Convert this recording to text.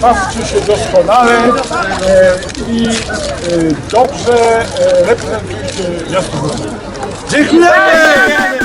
bawcie się doskonale e, i e, dobrze e, reprezentujcie miasto Dziękuję!